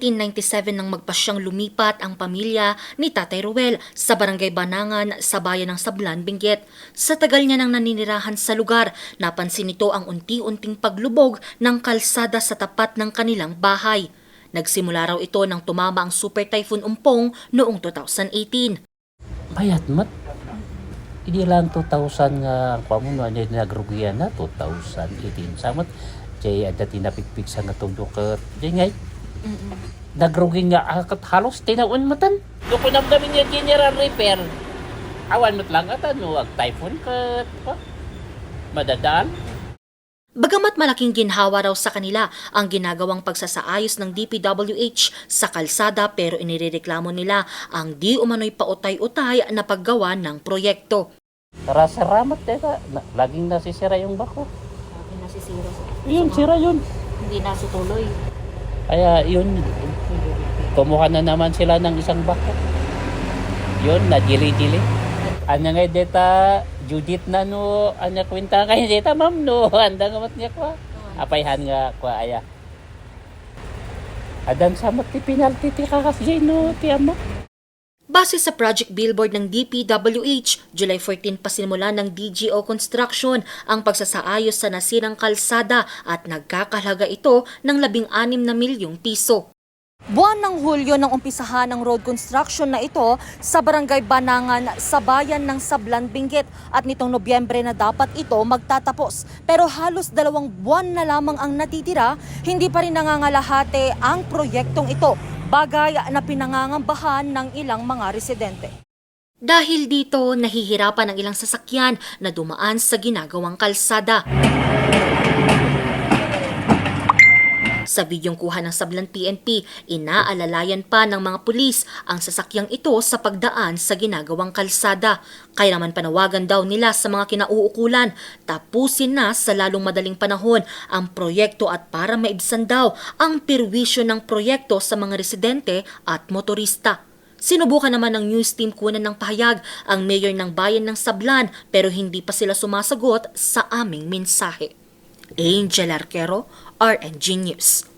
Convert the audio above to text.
1997 nang magpasyang lumipat ang pamilya ni Tatay Ruel sa Barangay Banangan sa bayan ng Sablan, Benguet. Sa tagal niya nang naninirahan sa lugar, napansin nito ang unti-unting paglubog ng kalsada sa tapat ng kanilang bahay. Nagsimula raw ito nang tumama ang Super Typhoon Umpong noong 2018. Bayat mat. Hindi lang 2,000 nga ang pamuno ano nagrugian na 2018 samat jay ada tinapikpik sa natundok ket jay ngay nagrugi nga akat halos tinaon matan do ko nam kami niya general repair. Awan mat lang atan no ag typhoon ket pa. Madadaan. Bagamat malaking ginhawa raw sa kanila ang ginagawang pagsasaayos ng DPWH sa kalsada pero inirereklamo nila ang di umano'y pautay-utay na paggawa ng proyekto. Tara saramat teka na, laging nasisira yung bako. Sabi na si Zero, yun sira yun. Hindi na tuloy. Kaya yun, kumuha na naman sila ng isang bako. Yun, na dili-dili. Anya nga deta, Judith na no, anya kwenta kay deta ma'am no, anda nga mat niya kwa. Apayhan nga kwa aya. Adan sa mat penalty ti kakas no, ti amo. Base sa project billboard ng DPWH, July 14 pa sinimula ng DGO Construction ang pagsasaayos sa nasirang kalsada at nagkakahalaga ito ng 16 na milyong piso. Buwan ng Hulyo nang umpisahan ng road construction na ito sa Barangay Banangan sa bayan ng Sablan, Benguet at nitong Nobyembre na dapat ito magtatapos. Pero halos dalawang buwan na lamang ang natitira, hindi pa rin nangangalahate ang proyektong ito, bagay na pinangangambahan ng ilang mga residente. Dahil dito, nahihirapan ang ilang sasakyan na dumaan sa ginagawang kalsada. Sa videong kuha ng Sablan PNP, inaalalayan pa ng mga pulis ang sasakyang ito sa pagdaan sa ginagawang kalsada. Kaya naman panawagan daw nila sa mga kinauukulan, tapusin na sa lalong madaling panahon ang proyekto at para maibsan daw ang perwisyo ng proyekto sa mga residente at motorista. Sinubukan naman ng news team kunan ng pahayag ang mayor ng bayan ng Sablan pero hindi pa sila sumasagot sa aming mensahe. Angel Arquero, RNG News.